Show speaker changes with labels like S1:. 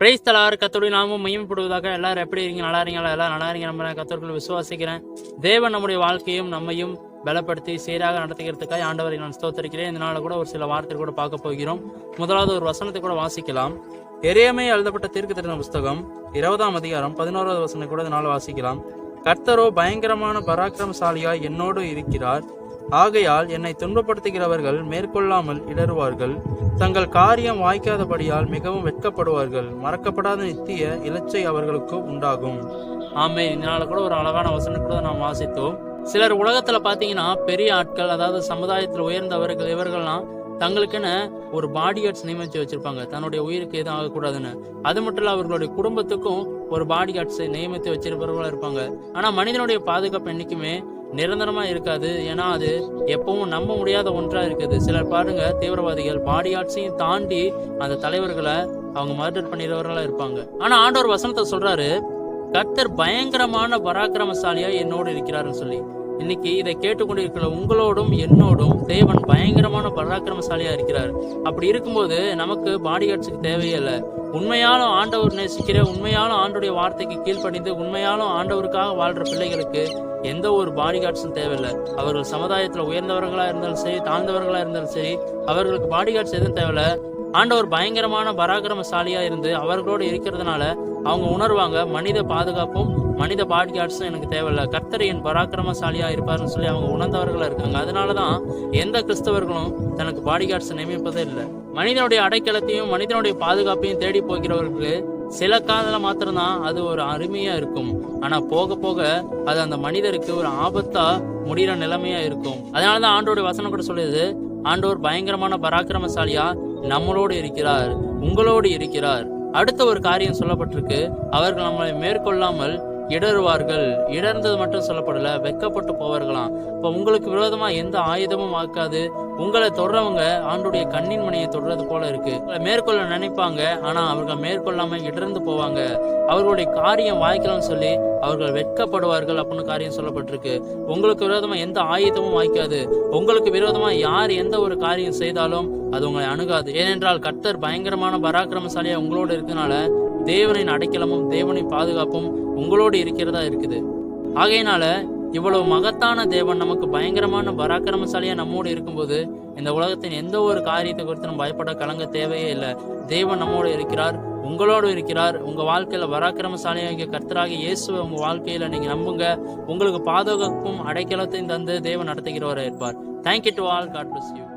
S1: price தலார் கத்தோடைய நாமும் மையப்படுவதாக எல்லாரும் எப்படி இருக்கீங்க நல்லா இருங்களா எல்லாரும் நல்லா இருங்க நம்ம கத்தோர்கள் விசுவாசிக்கிறேன் தேவன் நம்முடைய வாழ்க்கையும் நம்மையும் பலப்படுத்தி சீராக நடத்துகிறதுக்காக ஆண்டவரை நான் ஸ்தோத்தரிக்கிறேன் இதனால கூட ஒரு சில வார்த்தை கூட பார்க்க போகிறோம் முதலாவது ஒரு வசனத்தை கூட வாசிக்கலாம் எரியமே எழுதப்பட்ட தீர்க்க தரிசன புஸ்தகம் இருபதாம் அதிகாரம் பதினோராவது வசனம் கூட இதனால் வாசிக்கலாம் கர்த்தரோ பயங்கரமான பராக்கிரமசாலியாய் என்னோடு இருக்கிறார் ஆகையால் என்னை துன்பப்படுத்துகிறவர்கள் மேற்கொள்ளாமல் இடறுவார்கள் தங்கள் காரியம் வாய்க்காதபடியால் மிகவும் வெட்கப்படுவார்கள் மறக்கப்படாத நித்திய இலச்சை அவர்களுக்கு உண்டாகும் ஆமே இதனால கூட ஒரு அழகான வசனம் கூட நாம் வாசித்தோம் சிலர் உலகத்துல பாத்தீங்கன்னா பெரிய ஆட்கள் அதாவது சமுதாயத்தில் உயர்ந்தவர்கள் இவர்கள்லாம் தங்களுக்கென ஒரு பாடி கார்ட்ஸ் நியமிச்சு வச்சிருப்பாங்க தன்னுடைய உயிருக்கு எதுவும் ஆகக்கூடாதுன்னு அது மட்டும் இல்ல அவர்களுடைய குடும்பத்துக்கும் ஒரு பாடி கார்ட்ஸ் நியமித்து வச்சிருப்பவர்களா இருப்பாங்க ஆனா மனிதனுடைய பாதுகாப்பு என்னைக்குமே நிரந்தரமாக இருக்காது ஏன்னா அது எப்பவும் நம்ப முடியாத ஒன்றாக இருக்குது சிலர் பாருங்க தீவிரவாதிகள் பாடி ஆட்சியும் தாண்டி அந்த தலைவர்களை அவங்க மர்டர் பண்ணிடுறவர்களா இருப்பாங்க ஆனால் ஆண்டவர் வசனத்தை சொல்கிறாரு கர்த்தர் பயங்கரமான பராக்கிரமசாலியாக என்னோடு இருக்கிறாருன்னு சொல்லி இன்னைக்கு இதை கேட்டுக்கொண்டிருக்கிற உங்களோடும் என்னோடும் தேவன் பயங்கரமான பராக்கிரமசாலியா இருக்கிறார் அப்படி இருக்கும்போது நமக்கு பாடி கார்ட்ஸுக்கு தேவையே உண்மையாலும் ஆண்டவர் நேசிக்கிற உண்மையாலும் ஆண்டுடைய வார்த்தைக்கு கீழ்ப்படிந்து உண்மையாலும் ஆண்டவருக்காக வாழ்ற பிள்ளைகளுக்கு எந்த ஒரு பாடி கார்ட்ஸும் தேவையில்லை அவர்கள் சமுதாயத்தில் உயர்ந்தவர்களா இருந்தாலும் சரி தாழ்ந்தவர்களா இருந்தாலும் சரி அவர்களுக்கு பாடி கார்ட்ஸ் எதுவும் தேவையில்லை ஆண்டவர் பயங்கரமான பராக்கிரமசாலியா இருந்து அவர்களோடு இருக்கிறதுனால அவங்க உணர்வாங்க மனித பாதுகாப்பும் மனித பாடி கார்ட்ஸும் எனக்கு தேவையில்லை கர்த்தர் என் பராக்கிரமசாலியாக இருப்பார்னு சொல்லி அவங்க உணர்ந்தவர்களாக இருக்காங்க அதனால தான் எந்த கிறிஸ்தவர்களும் தனக்கு பாடி கார்ட்ஸை நியமிப்பதே இல்லை மனிதனுடைய அடைக்கலத்தையும் மனிதனுடைய பாதுகாப்பையும் தேடி போகிறவர்களுக்கு சில காலத்தில் மாத்திரம்தான் அது ஒரு அருமையாக இருக்கும் ஆனால் போக போக அது அந்த மனிதருக்கு ஒரு ஆபத்தாக முடிகிற நிலைமையாக இருக்கும் அதனால தான் ஆண்டோடைய வசனம் கூட சொல்லியது ஆண்டோர் பயங்கரமான பராக்கிரமசாலியாக நம்மளோடு இருக்கிறார் உங்களோடு இருக்கிறார் அடுத்த ஒரு காரியம் சொல்லப்பட்டிருக்கு அவர்கள் நம்மளை மேற்கொள்ளாமல் இடறுவார்கள் இடர்ந்தது மட்டும் சொல்லப்படல வெக்கப்பட்டு போவார்களாம் இப்போ உங்களுக்கு விரோதமாக எந்த ஆயுதமும் ஆக்காது உங்களை தொடரவங்க ஆண்டுடைய கண்ணின் மனையை தொடர்றது போல இருக்கு மேற்கொள்ள நினைப்பாங்க ஆனா அவர்கள் மேற்கொள்ளாம இடர்ந்து போவாங்க அவர்களுடைய காரியம் வாய்க்கலாம்னு சொல்லி அவர்கள் வெட்கப்படுவார்கள் அப்படின்னு காரியம் சொல்லப்பட்டிருக்கு உங்களுக்கு விரோதமா எந்த ஆயுதமும் வாய்க்காது உங்களுக்கு விரோதமா யார் எந்த ஒரு காரியம் செய்தாலும் அது உங்களை அணுகாது ஏனென்றால் கர்த்தர் பயங்கரமான பராக்கிரமசாலியா உங்களோட இருக்கனால தேவனின் அடைக்கலமும் தேவனின் பாதுகாப்பும் உங்களோடு இருக்கிறதா இருக்குது ஆகையினால இவ்வளவு மகத்தான தேவன் நமக்கு பயங்கரமான பராக்கிரமசாலியா நம்மோடு இருக்கும்போது இந்த உலகத்தின் எந்த ஒரு காரியத்தை குறித்து நம்ம பயப்பட கலங்க தேவையே இல்லை தேவன் நம்மோடு இருக்கிறார் உங்களோடு இருக்கிறார் உங்க வாழ்க்கையில பராக்கிரமசாலியாக கர்த்தராக இயேசுவை உங்க வாழ்க்கையில நீங்க நம்புங்க உங்களுக்கு பாதுகாப்பும் அடைக்கலத்தையும் தந்து தேவன் நடத்துகிறவராக இருப்பார் thank you to all God bless you